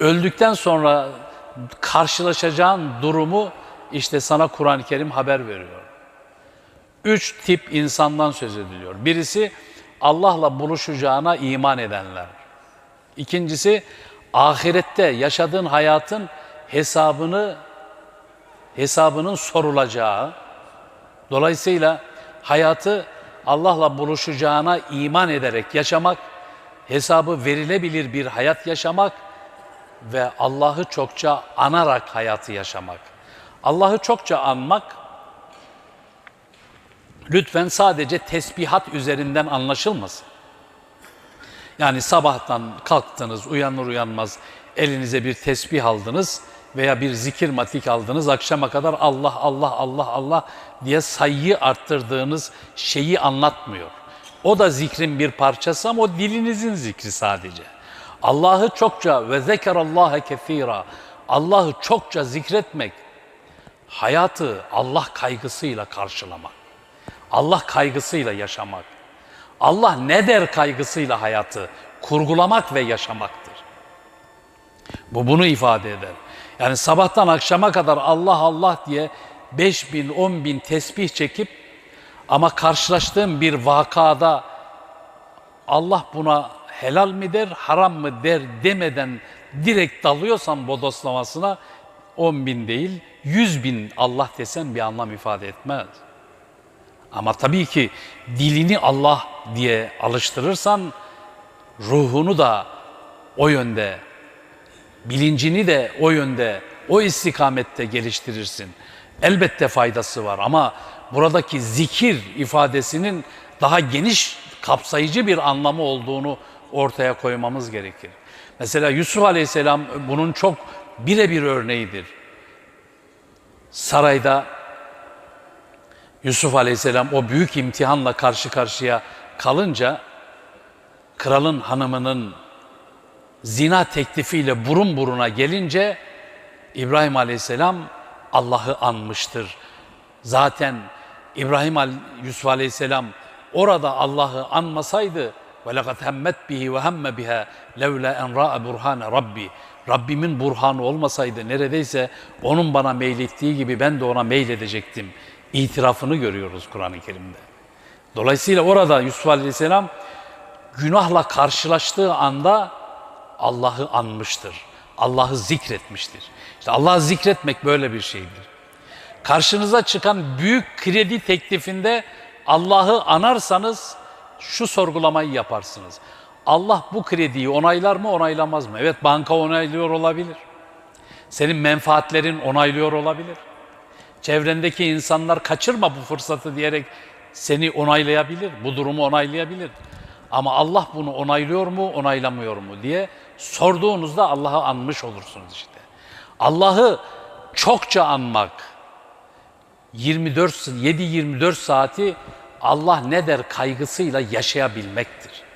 öldükten sonra karşılaşacağın durumu işte sana Kur'an-ı Kerim haber veriyor. Üç tip insandan söz ediliyor. Birisi Allah'la buluşacağına iman edenler. İkincisi ahirette yaşadığın hayatın hesabını hesabının sorulacağı. Dolayısıyla hayatı Allah'la buluşacağına iman ederek yaşamak, hesabı verilebilir bir hayat yaşamak ve Allah'ı çokça anarak hayatı yaşamak. Allah'ı çokça anmak lütfen sadece tesbihat üzerinden anlaşılmasın. Yani sabahtan kalktınız, uyanır uyanmaz elinize bir tesbih aldınız veya bir zikir matik aldınız. Akşama kadar Allah, Allah, Allah, Allah diye sayıyı arttırdığınız şeyi anlatmıyor. O da zikrin bir parçası ama o dilinizin zikri sadece. Allah'ı çokça ve zekerallâhe kethîrâ. Allah'ı çokça zikretmek, hayatı Allah kaygısıyla karşılamak. Allah kaygısıyla yaşamak. Allah ne der kaygısıyla hayatı kurgulamak ve yaşamaktır. Bu bunu ifade eder. Yani sabahtan akşama kadar Allah Allah diye 5 bin, 10 bin tesbih çekip ama karşılaştığım bir vakada Allah buna helal mi der, haram mı der demeden direkt dalıyorsan bodoslamasına 10 bin değil, 100 bin Allah desen bir anlam ifade etmez. Ama tabii ki dilini Allah diye alıştırırsan ruhunu da o yönde, bilincini de o yönde, o istikamette geliştirirsin. Elbette faydası var ama buradaki zikir ifadesinin daha geniş, kapsayıcı bir anlamı olduğunu ortaya koymamız gerekir. Mesela Yusuf Aleyhisselam bunun çok birebir örneğidir. Sarayda Yusuf Aleyhisselam o büyük imtihanla karşı karşıya kalınca kralın hanımının zina teklifiyle burun buruna gelince İbrahim Aleyhisselam Allah'ı anmıştır. Zaten İbrahim Yusuf Aleyhisselam orada Allah'ı anmasaydı hemmet bihi ve hemme biha levla en ra'a burhane rabbi Rabbimin burhanı olmasaydı neredeyse onun bana meylettiği gibi ben de ona meyledecektim. İtirafını görüyoruz Kur'an-ı Kerim'de. Dolayısıyla orada Yusuf Aleyhisselam günahla karşılaştığı anda Allah'ı anmıştır. Allah'ı zikretmiştir. İşte Allah'ı zikretmek böyle bir şeydir. Karşınıza çıkan büyük kredi teklifinde Allah'ı anarsanız şu sorgulamayı yaparsınız. Allah bu krediyi onaylar mı onaylamaz mı? Evet banka onaylıyor olabilir. Senin menfaatlerin onaylıyor olabilir. Çevrendeki insanlar kaçırma bu fırsatı diyerek seni onaylayabilir, bu durumu onaylayabilir. Ama Allah bunu onaylıyor mu, onaylamıyor mu diye sorduğunuzda Allah'ı anmış olursunuz işte. Allah'ı çokça anmak, 24 7-24 saati Allah ne der kaygısıyla yaşayabilmektir.